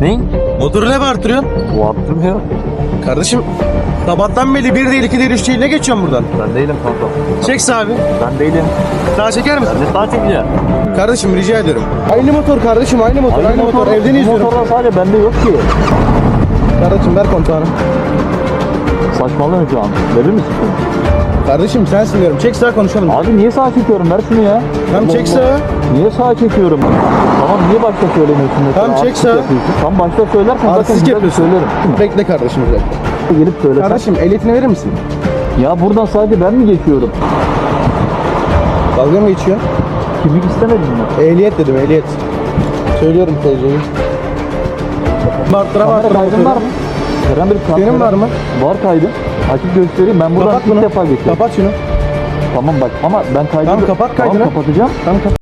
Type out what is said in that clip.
Neyin? Motoru ne bağırtırıyorsun? Bu attım ya. Kardeşim sabahtan beri bir değil iki değil üç değil ne geçiyorsun buradan? Ben değilim kanka. Çek abi. Ben değilim. Daha çeker misin? Ne daha çekeceğim? Kardeşim rica ederim. Aynı motor kardeşim aynı motor aynı, motor. Evden bu izliyorum. motorlar sadece bende yok ki. Kardeşim ver kontağını. Saçmalama şu an. Verir misin? Kardeşim sensin diyorum. Çek sağa konuşalım. Abi niye sağa çekiyorum? Ver şunu ya. Tamam çek sağa. Niye sağa çekiyorum? Tamam niye başta söylemiyorsun mesela? Tamam, çek Artistlik sağa. yapıyorsun. Tamam başta söylersen zaten Artistlik güzel yapıyorsun. söylerim. Bekle kardeşim bir dakika. Gelip söylesen. Kardeşim ehliyetini verir misin? Ya buradan sadece ben mi geçiyorum? Dalga mı geçiyorsun? Kimlik istemedin mi? Ehliyet dedim ehliyet. Söylüyorum TC'yi. Bartıra Kamera bartıra. kaydın var mı? Kerem bir kamera. Senin var mı? Var kaydı. Açıp göstereyim. Ben buradan Kapat ilk bunu. defa geçiyorum. Kapat şunu. Tamam bak ama ben kaydı... Tamam, kapat kaydını. Tamam kapatacağım. Tamam kapat.